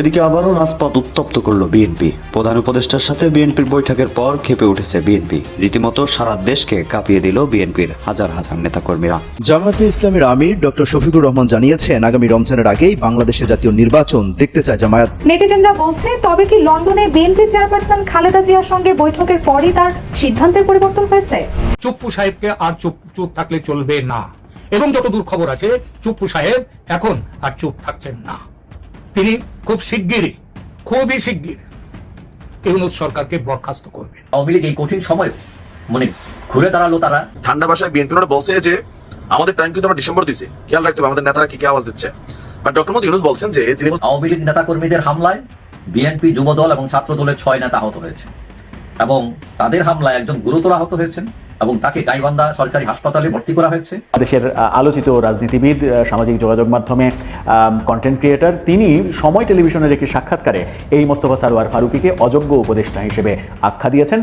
এদিকে আবারও রাজপথ উত্তপ্ত করল বিএনপি প্রধান উপদেষ্টার সাথে বিএনপির বৈঠকের পর খেপে উঠেছে বিএনপি রীতিমতো সারা দেশকে কাঁপিয়ে দিল বিএনপির হাজার হাজার নেতাকর্মীরা। জামায়াতে ইসলামের আমির ডক্টর শফিকুর রহমান জানিয়েছেন আগামী রমজানের আগেই বাংলাদেশে জাতীয় নির্বাচন দেখতে চায় জামায়াত। নেটিজেনরা বলছে তবে কি লন্ডনে বিএনপি চেয়ারপারসন খালেদা জিয়ার সঙ্গে বৈঠকের পরই তার সিদ্ধান্তের পরিবর্তন হয়েছে? চুপ্পু সাহেবকে আর চুপ চুপ থাকলে চলবে না। এবং যতদূর খবর আছে চুপ্পু সাহেব এখন আর চুপ থাকছেন না। তিনি খুব শিগগিরই খুবই শিগগির ইউনুস সরকারকে বরখাস্ত করবে। আওয়ামী লীগ এই কঠিন সময় মানে ঘুরে দাঁড়াল তারা। ঠান্ডা ভাষায় বিএনপি বলছে যে আমাদের টাইম কিন্তু আমরা ডিসেম্বর দিছি খেয়াল রাখতে হবে আমাদের নেতারা কি কি আওয়াজ দিচ্ছে। বাট ডক্টর মোদী ইউনুস বলছেন যে তিনি আওয়ামী লীগ নেতা কর্মীদের হামলায় বিএনপি যুব দল এবং ছাত্র দলের ছয় নেতা আহত হয়েছে। এবং তাদের হামলায় একজন গুরুতর আহত হয়েছেন এবং তাকে গাইবান্ধা সরকারি হাসপাতালে ভর্তি করা হয়েছে। দেশের আহ, আলোচিত রাজনীতিবিদ সামাজিক যোগাযোগ মাধ্যমে কন্টেন্ট ক্রিয়েটার তিনি সময় টেলিভিশনের একটি সাক্ষাৎকারে এই মোস্তফা সারোয়ার ফারুকিকে অযোগ্য উপদেষ্টা হিসেবে আখ্যা দিয়েছেন।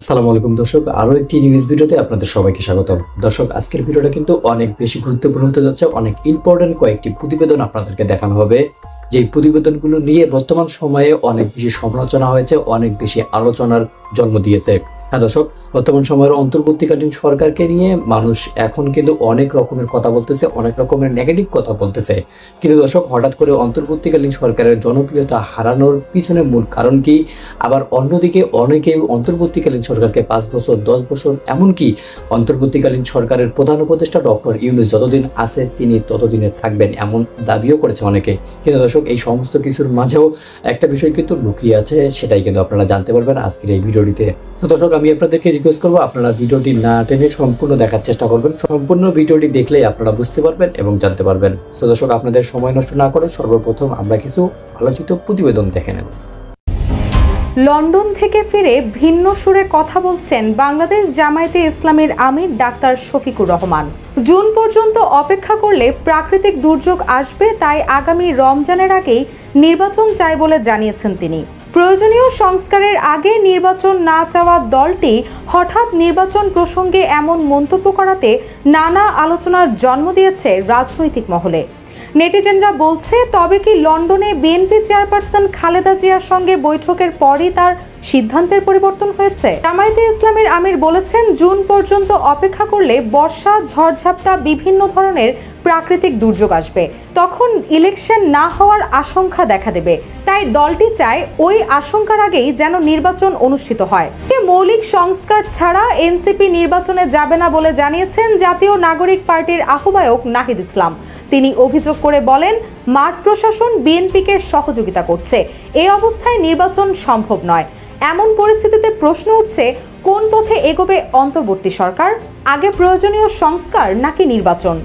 সালাম আলাইকুম দর্শক আরও একটি নিউজ ভিডিওতে আপনাদের সবাইকে স্বাগতম। দর্শক আজকের ভিডিওটা কিন্তু অনেক বেশি গুরুত্বপূর্ণ হতে যাচ্ছে। অনেক ইম্পর্টেন্ট কয়েকটি প্রতিবেদন আপনাদেরকে দেখানো হবে। যে প্রতিবেদনগুলো নিয়ে বর্তমান সময়ে অনেক বেশি সমালোচনা হয়েছে, অনেক বেশি আলোচনার জন্ম দিয়েছে। হ্যাঁ দর্শক বর্তমান সময়ের অন্তর্বর্তীকালীন সরকারকে নিয়ে মানুষ এখন কিন্তু অনেক রকমের কথা বলতেছে, অনেক রকমের নেগেটিভ কথা বলতেছে। কিন্তু দর্শক, হঠাৎ করে অন্তর্বর্তীকালীন সরকারের জনপ্রিয়তা হারানোর পিছনে মূল কারণ কি? আবার অন্যদিকে অনেকে অন্তর্বর্তীকালীন সরকারকে পাঁচ বছর, দশ বছর, এমনকি অন্তর্বর্তীকালীন সরকারের প্রধান উপদেষ্টা ডক্টর ইউনুস যতদিন আছে তিনি ততদিনে থাকবেন এমন দাবিও করেছে অনেকে। কিন্তু দর্শক, এই সমস্ত কিছুর মাঝেও একটা বিষয় কিন্তু লুকিয়ে আছে, সেটাই কিন্তু আপনারা জানতে পারবেন আজকের এই ভিডিওটিতে। তো দর্শক, আমি আপনাদেরকে রিকোয়েস্ট করব, আপনারা ভিডিওটি না টেনে সম্পূর্ণ দেখার চেষ্টা করবেন। সম্পূর্ণ ভিডিওটি দেখলেই আপনারা বুঝতে পারবেন এবং জানতে পারবেন। তো দর্শক, আপনাদের সময় নষ্ট না করে সর্বপ্রথম আমরা কিছু আলোচিত প্রতিবেদন দেখে নেব। লন্ডন থেকে ফিরে ভিন্ন সুরে কথা বলছেন বাংলাদেশ জামায়াতে ইসলামের আমির ডাক্তার শফিকুর রহমান। জুন পর্যন্ত অপেক্ষা করলে প্রাকৃতিক দুর্যোগ আসবে, তাই আগামী রমজানের আগেই নির্বাচন চায় বলে জানিয়েছেন তিনি। প্রয়োজনীয় সংস্কারের আগে নির্বাচন না চাওয়া দলটি হঠাৎ নির্বাচন প্রসঙ্গে এমন মন্তব্য করাতে নানা আলোচনার জন্ম দিয়েছে রাজনৈতিক মহলে। নেটিজেনরা বলছে, তবে কি লন্ডনে বিএনপি চেয়ারপারসন খালেদা জিয়ার সঙ্গে বৈঠকের পরই তার সিদ্ধান্তের পরিবর্তন হয়েছে। জামায়াতে ইসলামের আমির বলেছেন, জুন পর্যন্ত অপেক্ষা করলে বর্ষা, ঝড়ঝাপটা বিভিন্ন ধরনের প্রাকৃতিক দুর্যোগ আসবে। তখন ইলেকশন না হওয়ার আশঙ্কা দেখা দেবে। তাই দলটি চায় ওই আশঙ্কার আগেই যেন নির্বাচন অনুষ্ঠিত হয়। মৌলিক সংস্কার ছাড়া এনসিপি নির্বাচনে যাবে না বলে জানিয়েছেন জাতীয় নাগরিক পার্টির আহ্বায়ক নাহিদ ইসলাম। তিনি অভিযোগ করে বলেন মাঠ প্রশাসন বিএনপিকে সহযোগিতা করছে। এই অবস্থায় নির্বাচন সম্ভব নয়। এমন পরিস্থিতিতে প্রশ্ন উঠছে, কোন পথে এগোবে অন্তর্বর্তী সরকার? আগে প্রয়োজনীয় সংস্কার নাকি নির্বাচন?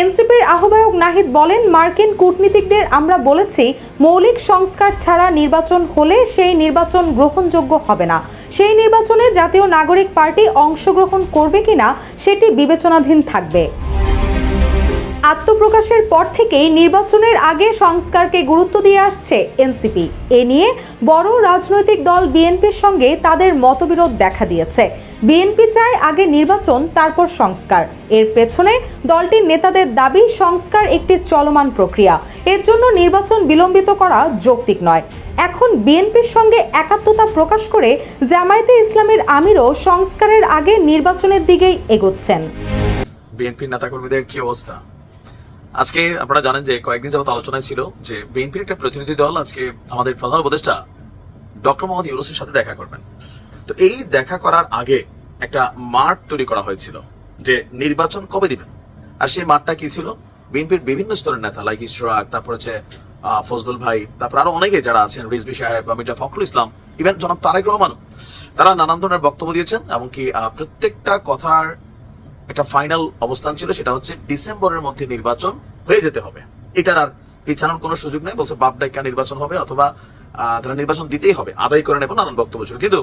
এনসিপির আহ্বায়ক নাহিদ বলেন, মার্কিন কূটনীতিকদের আমরা বলেছি, মৌলিক সংস্কার ছাড়া নির্বাচন হলে সেই নির্বাচন গ্রহণযোগ্য হবে না। সেই নির্বাচনে জাতীয় নাগরিক পার্টি অংশগ্রহণ করবে কিনা, সেটি বিবেচনাধীন থাকবে। আত্মপ্রকাশের পর থেকেই নির্বাচনের আগে সংস্কারকে গুরুত্ব দিয়ে আসছে এনসিপি। এ নিয়ে বড় রাজনৈতিক দল বিএনপির সঙ্গে তাদের মতবিরোধ দেখা দিয়েছে। বিএনপি চায় আগে নির্বাচন, তারপর সংস্কার। এর পেছনে দলটির নেতাদের দাবি, সংস্কার একটি চলমান প্রক্রিয়া। এর জন্য নির্বাচন বিলম্বিত করা যৌক্তিক নয়। এখন বিএনপির সঙ্গে একাত্মতা প্রকাশ করে জামায়াতে ইসলামের আমিরও সংস্কারের আগে নির্বাচনের দিকেই এগোচ্ছেন। বিএনপির নেতাকর্মীদের কি অবস্থা? আজকে আপনারা জানেন যে কয়েকদিন যাবত আলোচনায় ছিল যে বিএনপির একটা প্রতিনিধি দল আজকে আমাদের প্রধান উপদেষ্টা ডক্টর মোহাম্মদ ইউনুসের সাথে দেখা করবেন। তো এই দেখা করার আগে একটা মাঠ তৈরি করা হয়েছিল যে নির্বাচন কবে দিবেন? আর সেই মাঠটা কি ছিল? বিএনপির বিভিন্ন স্তরের নেতা লাইক ইশরাক তারপর হচ্ছে ফজলুল ভাই, তারপর আরও অনেকে যারা আছেন রিজবি সাহেব বা মির্জা ফখরুল ইসলাম ইভেন জনাব তারেক রহমান তারা নানান ধরনের বক্তব্য দিয়েছেন এমনকি প্রত্যেকটা কথার একটা ফাইনাল অবস্থান ছিল, সেটা হচ্ছে ডিসেম্বরের মধ্যে নির্বাচন হয়ে যেতে হবে। এটার আর পিছানোর কোনো সুযোগ নেই, বলছে বাপ ডাইকা নির্বাচন হবে অথবা তারা নির্বাচন দিতেই হবে। আদায় করে নেবেন নানান বক্তব্য ছিল। কিন্তু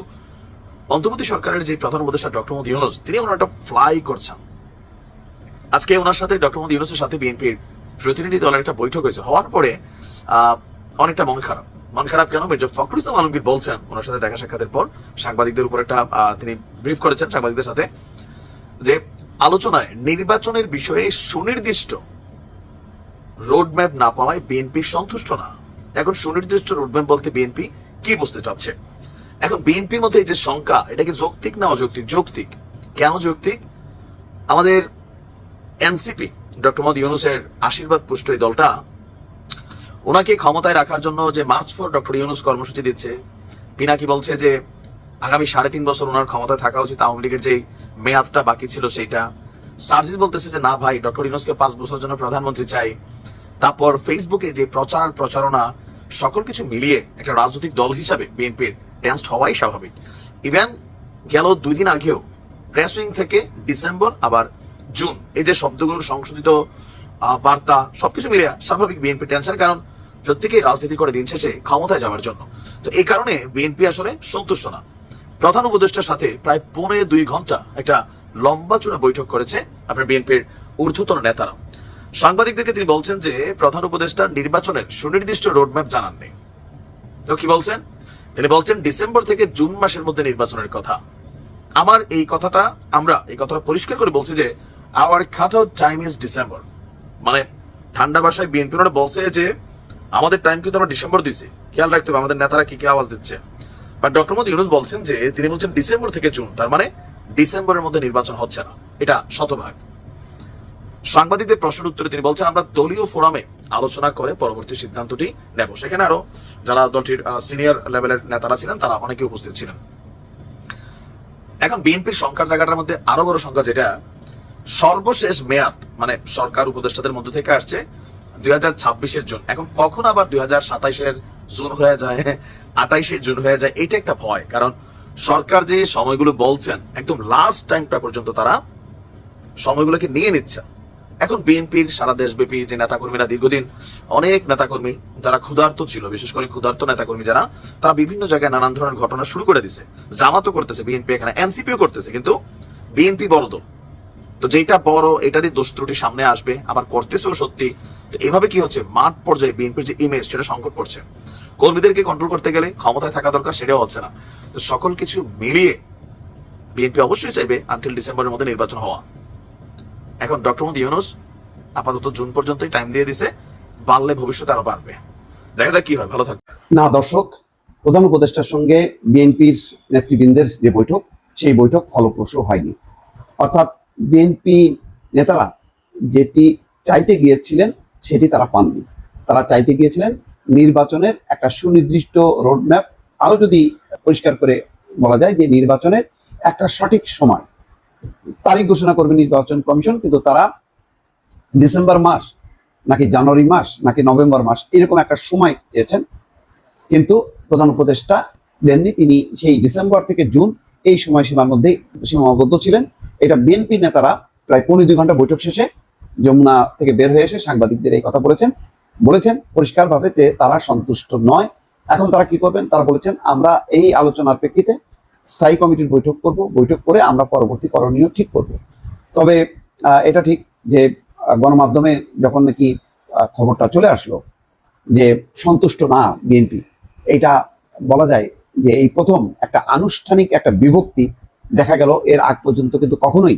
অন্তর্বর্তী সরকারের যে প্রধান উপদেষ্টা ডক্টর মোদী ইউনুস, তিনি ওনার একটা ফ্লাই করছেন। আজকে ওনার সাথে ডক্টর মোদী ইউনুসের সাথে বিএনপির প্রতিনিধি দলের একটা বৈঠক হয়েছে। হওয়ার পরে অনেকটা মন খারাপ। মন খারাপ কেন? মির্জা ফখরুল ইসলাম আলমগীর বলছেন ওনার সাথে দেখা সাক্ষাতের পর, সাংবাদিকদের উপর একটা তিনি ব্রিফ করেছেন সাংবাদিকদের সাথে, যে আলোচনায় নির্বাচনের বিষয়ে সুনির্দিষ্ট রোড ম্যাপ না পাওয়ায় বিএনপি সন্তুষ্ট না। এখন সুনির্দিষ্ট রোড ম্যাপ বলতে বিএনপি কি বুঝতে চাচ্ছে? এখন বিএনপির মধ্যে এই যে শঙ্কা, এটা কি যৌক্তিক না অযৌক্তিক? যৌক্তিক। কেন যৌক্তিক? আমাদের এনসিপি, ডক্টর মোহাম্মদ ইউনুসের আশীর্বাদ পুষ্ট এই দলটা, ওনাকে ক্ষমতায় রাখার জন্য যে মার্চ ফর ডক্টর ইউনুস কর্মসূচি দিচ্ছে, পিনাকি বলছে যে আগামী সাড়ে তিন বছর ওনার ক্ষমতায় থাকা উচিত আওয়ামী লীগের যে মেয়াদটা বাকি ছিল সেটা সার্জিস বলতেছে যে, না ভাই, ডক্টর ইউনুসকে পাঁচ বছরের জন্য প্রধানমন্ত্রী চাই। তারপর ফেসবুকে যে প্রচার, প্রচারণা, সকল কিছু মিলিয়ে একটা রাজনৈতিক দল হিসাবে বিএনপির টেন্সড হওয়াই স্বাভাবিক। ইভেন গেল দুই দিন আগেও, প্রেস উইং থেকে ডিসেম্বর, আবার জুন, এই যে শব্দগুলোর সংশোধিত বার্তা, সবকিছু মিলে স্বাভাবিক বিএনপি টেনশন, কারণ প্রত্যেকেই রাজনীতি করে দিন শেষে ক্ষমতায় যাওয়ার জন্য। তো এই কারণে বিএনপি আসলে সন্তুষ্ট না। প্রধান উপদেষ্টার সাথে প্রায় পৌনে দুই ঘণ্টা একটা লম্বা চূড়া বৈঠক করেছে আপনার বিএনপির ঊর্ধ্বতন নেতারা সাংবাদিকদেরকে তিনি বলছেন যে, প্রধান উপদেষ্টা নির্বাচনের সুনির্দিষ্ট রোডম্যাপ জানাননি। তো কি বলছেন? তিনি বলছেন, ডিসেম্বর থেকে জুন মাসের মধ্যে নির্বাচনের কথা। আমার এই কথাটা আমরা, এই কথাটা পরিষ্কার করে বলছি যে our cut out time is December মানে ঠান্ডা ভাষায় বিএনপি বলছে যে, আমাদের টাইম কিন্তু আমরা ডিসেম্বর দিছি খেয়াল রাখতে হবে, আমাদের নেতারা কি কি আওয়াজ দিচ্ছে। বাট ডক্টর মোদী ইউনুস বলছেন যে, তিনি বলছেন ডিসেম্বর থেকে জুন তার মানে ডিসেম্বরের মধ্যে নির্বাচন হচ্ছে না। এটা শতভাগ। সাংবাদিকদের প্রশ্নের উত্তরে তিনি বলছেন, আমরা দলীয় ফোরামে আলোচনা করে পরবর্তী সিদ্ধান্তটি নেব। সেখানে আরও যারা দলটির সিনিয়র লেভেলের নেতারা ছিলেন, তারা অনেকে উপস্থিত ছিলেন। এখন বিএনপির সংখ্যার জায়গাটার মধ্যে আরও বড় সংখ্যা যেটা, সর্বশেষ মেয়াদ মানে সরকার উপদেষ্টাদের মধ্যে থেকে আসছে দুই হাজার ছাব্বিশের জুন। এখন কখন আবার দুই হাজার সাতাইশের জুন হয়ে যায় আঠাইশের জুন হয়ে যায় এটা একটা ভয়। কারণ সরকার যে সময়গুলো বলছেন, একদম লাস্ট টাইমটা পর্যন্ত তারা সময়গুলোকে নিয়ে নিচ্ছে। এখন বিএনপির, সারা দেশব্যাপী যে নেতাকর্মীরা দীর্ঘদিন অনেক নেতাকর্মী, যারা ক্ষুধার্ত ছিল, বিশেষ করে ক্ষুধার্ত নেতাকর্মী যারা, তারা বিভিন্ন জায়গায় নানান ধরনের ঘটনা শুরু করে দিছে। জামাতও করতেছে, বিএনপি এখানে, এনসিপিও করতেছে, কিন্তু বিএনপি বড় দল। তো যেটা বড়, এটারই দোষ ত্রুটি সামনে আসবে, আবার করতেছেও সত্যি। তো এভাবে কি হচ্ছে? মাঠ পর্যায়ে বিএনপির যে ইমেজ সেটা সংকট পড়ছে। কর্মীদেরকে কন্ট্রোল করতে গেলে ক্ষমতায় থাকা দরকার, সেটাও হচ্ছে না। তো সকল কিছু মিলিয়ে বিএনপি অবশ্যই চাইবে আনটিল ডিসেম্বরের মধ্যে নির্বাচন হওয়া। এখন ডক্টর মোদী ইউনুস আপাতত জুন পর্যন্তই টাইম দিয়ে দিছে, বাড়লে ভবিষ্যতে আরও বাড়বে। দেখা যাক কি হয়, ভালো থাকবে না, দর্শক, প্রধান উপদেষ্টার সঙ্গে বিএনপির নেতৃবৃন্দের যে বৈঠক, সেই বৈঠক ফলপ্রসূ হয়নি। অর্থাৎ বিএনপি নেতারা যেটি চাইতে গিয়েছিলেন, সেটি তারা পাননি। তারা চাইতে গিয়েছিলেন নির্বাচনের একটা সুনির্দিষ্ট রোডম্যাপ আরও যদি পরিষ্কার করে বলা যায় যে নির্বাচনের একটা সঠিক সময়। তারিখ ঘোষণা করবে নির্বাচন কমিশন, কিন্তু তারা ডিসেম্বর মাস নাকি জানুয়ারি মাস নাকি নভেম্বর মাস এরকম একটা সময় চেয়েছেন কিন্তু প্রধান উপদেষ্টা দেননি, তিনি সেই ডিসেম্বর থেকে জুন এই সময়সীমার মধ্যেই সীমাবদ্ধ ছিলেন। এটা বিএনপি নেতারা প্রায় পনেরো দুই ঘণ্টা বৈঠক শেষে যমুনা থেকে বের হয়ে এসে সাংবাদিকদের এই কথা বলেছেন। বলেছেন, পরিষ্কারভাবে যে তারা সন্তুষ্ট নয়। এখন তারা কি করবেন? তারা বলেছেন, আমরা এই আলোচনার প্রেক্ষিতে স্থায়ী কমিটির বৈঠক করব। বৈঠক করে আমরা পরবর্তী করণীয় ঠিক করব। তবে এটা ঠিক যে গণমাধ্যমে যখন নাকি খবরটা চলে আসলো যে, সন্তুষ্ট না বিএনপি এটা বলা যায় যে, এই প্রথম একটা আনুষ্ঠানিক একটা বিভক্তি দেখা গেল। এর আগ পর্যন্ত কিন্তু কখনোই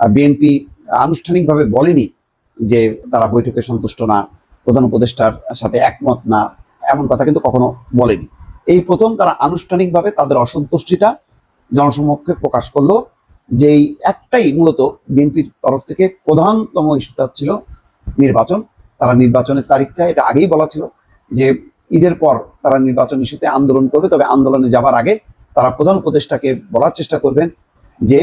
বিএনপি আনুষ্ঠানিকভাবে বলেনি যে তারা বৈঠকে সন্তুষ্ট না। প্রধান উপদেষ্টার সাথে একমত না, এমন কথা কিন্তু কখনো বলেনি। এই প্রথম তারা আনুষ্ঠানিকভাবে তাদের অসন্তুষ্টিটা জনসমক্ষে প্রকাশ করল যে একটাই মূলত বিএনপির তরফ থেকে প্রধানতম ইস্যুটা ছিল নির্বাচন। তারা নির্বাচনের তারিখ চায় এটা আগেই বলা ছিল যে ঈদের পর তারা নির্বাচন ইস্যুতে আন্দোলন করবে, তবে আন্দোলনে যাবার আগে তারা প্রধান উপদেষ্টাকে বলার চেষ্টা করবেন যে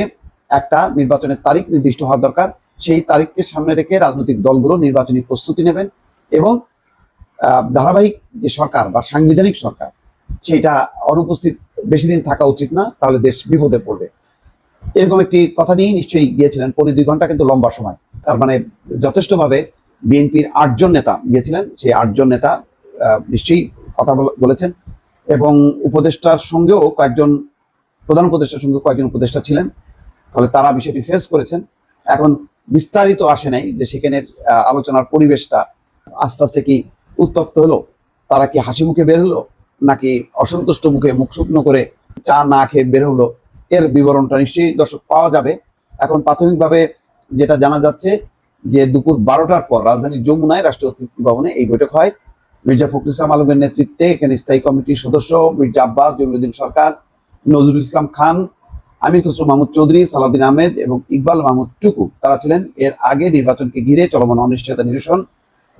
একটা নির্বাচনের তারিখ নির্দিষ্ট হওয়া দরকার। সেই তারিখকে সামনে রেখে রাজনৈতিক দলগুলো নির্বাচনী প্রস্তুতি নেবেন। এবং ধারাবাহিক যে সরকার বা সাংবিধানিক সরকার, সেটা অনুপস্থিত বেশি দিন থাকা উচিত না, তাহলে দেশ বিপদে পড়বে। এরকম একটি কথা নিয়েই নিশ্চয়ই গিয়েছিলেন পনেরো দুই ঘণ্টা কিন্তু লম্বা সময়। তার মানে যথেষ্টভাবে বিএনপির আটজন নেতা গিয়েছিলেন, সেই আটজন নেতা নিশ্চয়ই কথা বল- বলেছেন। এবং উপদেষ্টার সঙ্গেও কয়েকজন, প্রধান উপদেষ্টার সঙ্গে কয়েকজন উপদেষ্টা ছিলেন, ফলে তারা বিষয়টি ফেস করেছেন। এখন বিস্তারিত আসে নাই যে সেখানের আলোচনার পরিবেশটা আস্তে আস্তে কি উত্তপ্ত হলো? তারা কি হাসি মুখে বের হলো? নাকি অসন্তুষ্ট মুখে মুখ শুকনো করে চা না খেয়ে বের হলো? এর বিবরণটা নিশ্চয়ই দর্শক পাওয়া যাবে। এখন প্রাথমিকভাবে যেটা জানা যাচ্ছে যে দুপুর বারোটার পর রাজধানী যমুনায় রাষ্ট্রীয় অতিথি ভবনে এই বৈঠক হয়। মির্জা ফখরুল ইসলাম আলমের নেতৃত্বে এখানে স্থায়ী কমিটির সদস্য মির্জা আব্বাস জমিরুদ্দিন সরকার, নজরুল ইসলাম খান, আমির খসরু মাহমুদ চৌধুরী, সালাউদ্দিন আহমেদ এবং ইকবাল মাহমুদ টুকু। তারা ছিলেন এর আগে নির্বাচনকে ঘিরে চলমান অনিশ্চয়তা নিরসন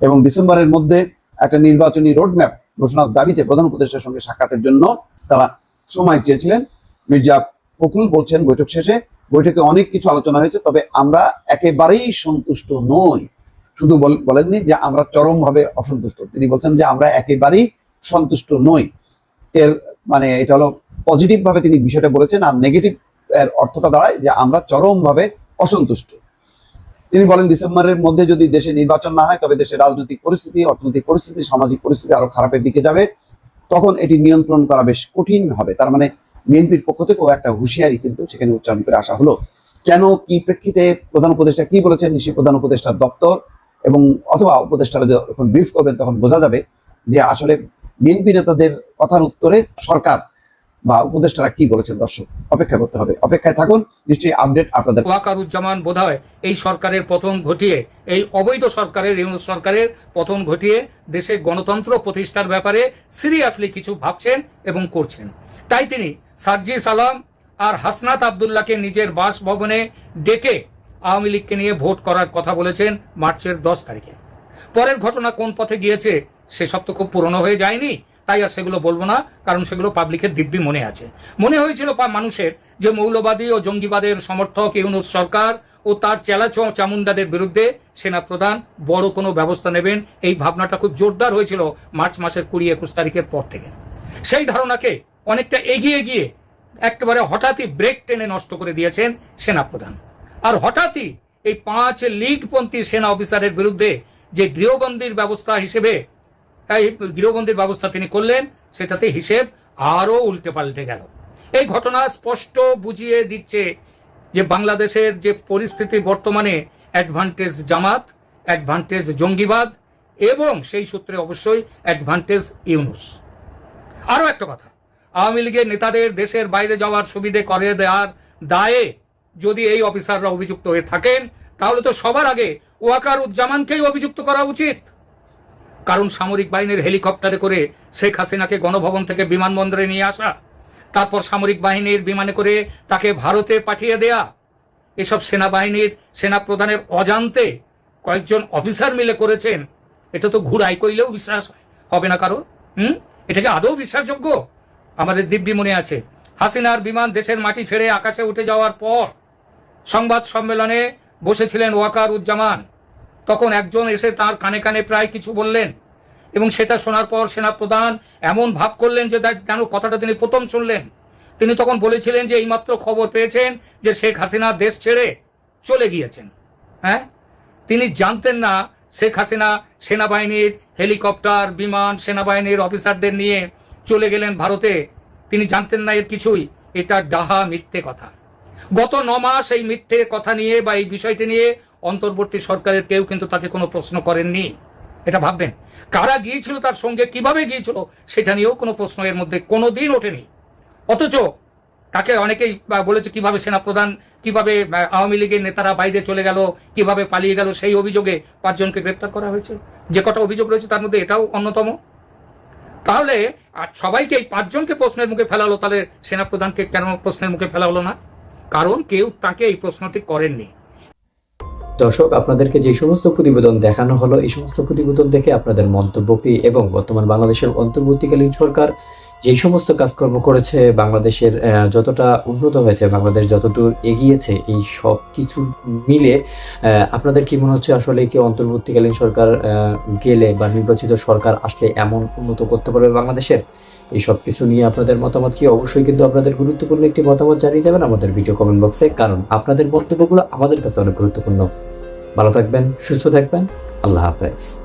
এবং ডিসেম্বরের মধ্যে একটা নির্বাচনী রোডম্যাপ ঘোষণার দাবিতে প্রধান উপদেষ্টার সঙ্গে সাক্ষাতের জন্য তারা সময় চেয়েছিলেন। মির্জা ফখরুল বলছেন, বৈঠক শেষে বৈঠকে অনেক কিছু আলোচনা হয়েছে, তবে আমরা একেবারেই সন্তুষ্ট নই। শুধু বল- বলেননি যে আমরা চরমভাবে অসন্তুষ্ট। তিনি বলছেন যে আমরা একেবারেই সন্তুষ্ট নই। এর মানে এটা হলো পজিটিভ ভাবে তিনি বিষয়টা বলেছেন, আর নেগেটিভ এর অর্থটা দাঁড়ায় যে আমরা চরমভাবে অসন্তুষ্ট। তিনি বলেন, ডিসেম্বরের মধ্যে যদি দেশে নির্বাচন না হয়, তবে দেশের রাজনৈতিক পরিস্থিতি, অর্থনৈতিক পরিস্থিতি, সামাজিক পরিস্থিতি আরও খারাপের দিকে যাবে, তখন এটি নিয়ন্ত্রণ করা বেশ কঠিন হবে। তার মানে বিএনপির পক্ষ থেকেও একটা হুঁশিয়ারি কিন্তু সেখানে উচ্চারণ করে আসা হলো। কেন, কি প্রেক্ষিতে, প্রধান উপদেষ্টা কি বলেছেন, নিশ্চয়ই প্রধান উপদেষ্টার দপ্তর এবং অথবা উপদেষ্টারা যখন ব্রিফ করবেন, তখন বোঝা যাবে যে আসলে বিএনপি নেতাদের কথার উত্তরে সরকার বা উপদেষ্টারা কি বলেছেন, দর্শক? অপেক্ষা করতে হবে। অপেক্ষায় থাকুন, নিশ্চয়ই আপডেট আপনাদের ওয়াকারুজ্জামান বোধহয় এই সরকারের পতন ঘটিয়ে, এই অবৈধ সরকারের, ইউনুস সরকারের পতন ঘটিয়ে দেশে গণতন্ত্র প্রতিষ্ঠার ব্যাপারে সিরিয়াসলি কিছু ভাবছেন এবং করছেন। তাই তিনি সার্জি সালাম আর হাসনাত আবদুল্লাহকে নিজের বাসভবনে ডেকে আওয়ামী লীগকে নিয়ে ভোট করার কথা বলেছেন মার্চের দশ তারিখে। পরের ঘটনা কোন পথে গিয়েছে, সেসব তো খুব পুরনো হয়ে যায়নি। তাই আর সেগুলো বলব না, কারণ সেগুলো পাবলিকের দিব্যি মনে আছে। মনে হয়েছিল মানুষের যে মৌলবাদী ও জঙ্গিবাদের সমর্থক ইউনুস সরকার ও তার চেলা চামুন্ডাদের বিরুদ্ধে সেনা প্রধান বড় কোনো ব্যবস্থা নেবেন, এই ভাবনাটা খুব জোরদার হয়েছিল মার্চ মাসের কুড়ি একুশ তারিখের পর থেকে। সেই ধারণাকে অনেকটা এগিয়ে গিয়ে একেবারে হঠাৎই ব্রেক টেনে নষ্ট করে দিয়েছেন সেনাপ্রধান। আর হঠাৎই এই পাঁচ লীগপন্থী সেনা অফিসারের বিরুদ্ধে যে গৃহবন্দীর ব্যবস্থা হিসেবে এই গৃহবন্দির ব্যবস্থা তিনি করলেন, সেটাতে হিসেব আরও উল্টে পাল্টে গেল। এই ঘটনা স্পষ্ট বুঝিয়ে দিচ্ছে যে বাংলাদেশের যে পরিস্থিতি বর্তমানে অ্যাডভান্টেজ জামাত অ্যাডভান্টেজ জঙ্গিবাদ, এবং সেই সূত্রে অবশ্যই অ্যাডভান্টেজ ইউনুস। আরও একটা কথা, আওয়ামী লীগের নেতাদের দেশের বাইরে যাওয়ার সুবিধে করে দেওয়ার দায়ে যদি এই অফিসাররা অভিযুক্ত হয়ে থাকেন, তাহলে তো সবার আগে ওয়াকার উজ্জামানকেই অভিযুক্ত করা উচিত। কারণ সামরিক বাহিনীর হেলিকপ্টারে করে শেখ হাসিনাকে গণভবন থেকে বিমানবন্দরে নিয়ে আসা, তারপর সামরিক বাহিনীর বিমানে করে তাকে ভারতে পাঠিয়ে দেয়া। এসব সেনাবাহিনীর সেনাপ্রধানের অজান্তে কয়েকজন অফিসার মিলে করেছেন। এটা তো ঘুরাই কইলেও বিশ্বাস হবে না কারও? হুম? এটাকে আদৌ বিশ্বাসযোগ্য? আমাদের দিব্যি মনে আছে, হাসিনার বিমান দেশের মাটি ছেড়ে আকাশে উঠে যাওয়ার পর সংবাদ সম্মেলনে বসেছিলেন ওয়াকার উজ্জামান তখন একজন এসে তার কানে কানে প্রায় কিছু বললেন। এবং সেটা শোনার পর সেনাপ্রধান এমন ভাব করলেন যে যেন কথাটা তিনি প্রথম শুনলেন। তিনি তখন বলেছিলেন যে এইমাত্র খবর পেয়েছেন যে শেখ হাসিনা দেশ ছেড়ে চলে গিয়েছেন। হ্যাঁ? তিনি জানতেন না শেখ হাসিনা সেনাবাহিনীর হেলিকপ্টার, বিমান, সেনাবাহিনীর অফিসারদের নিয়ে চলে গেলেন ভারতে। তিনি জানতেন না এর কিছুই। এটা ডাহা মিথ্যে কথা। গত ন মাস এই মিথ্যে কথা নিয়ে বা এই বিষয়টি নিয়ে অন্তর্বর্তী সরকারের কেউ কিন্তু তাকে কোনো প্রশ্ন করেননি। এটা ভাববেন। কারা গিয়েছিল তার সঙ্গে, কীভাবে গিয়েছিল, সেটা নিয়েও কোনো প্রশ্ন এর মধ্যে কোনো দিন ওঠেনি। অথচ তাকে অনেকেই বলেছে কীভাবে সেনাপ্রধান কীভাবে আওয়ামী লীগের নেতারা বাইরে চলে গেল, কীভাবে পালিয়ে গেল, সেই অভিযোগে পাঁচজনকে গ্রেপ্তার করা হয়েছে। যে কটা অভিযোগ রয়েছে তার মধ্যে এটাও অন্যতম। তাহলে, আর সবাইকে এই পাঁচজনকে প্রশ্নের মুখে ফেলা হলো তাহলে সেনাপ্রধানকে কেন প্রশ্নের মুখে ফেলা হলো না? কারণ কেউ তাকে এই প্রশ্নটি করেননি। দর্শক, আপনাদেরকে যে সমস্ত প্রতিবেদন দেখানো হলো, এই সমস্ত প্রতিবেদন দেখে আপনাদের মন্তব্য কি এবং বর্তমান বাংলাদেশের অন্তর্বর্তীকালীন সরকার যে সমস্ত কাজকর্ম করেছে, বাংলাদেশের যতটা উন্নত হয়েছে, বাংলাদেশ যতদূর এগিয়েছে, এই সব কিছু মিলে আপনাদের কি মনে হচ্ছে আসলে কি অন্তর্বর্তীকালীন সরকার গেলে বা নির্বাচিত সরকার আসলে এমন উন্নত করতে পারবে বাংলাদেশের? এই সব কিছু নিয়ে আপনাদের মতামত কি? অবশ্যই কিন্তু আপনাদের গুরুত্বপূর্ণ একটি মতামত জানিয়ে যাবেন আমাদের ভিডিও কমেন্ট বক্সে কারণ আপনাদের মন্তব্যগুলো আমাদের কাছে অনেক গুরুত্বপূর্ণ। ভালো থাকবেন, সুস্থ থাকবেন, আল্লাহ হাফেজ।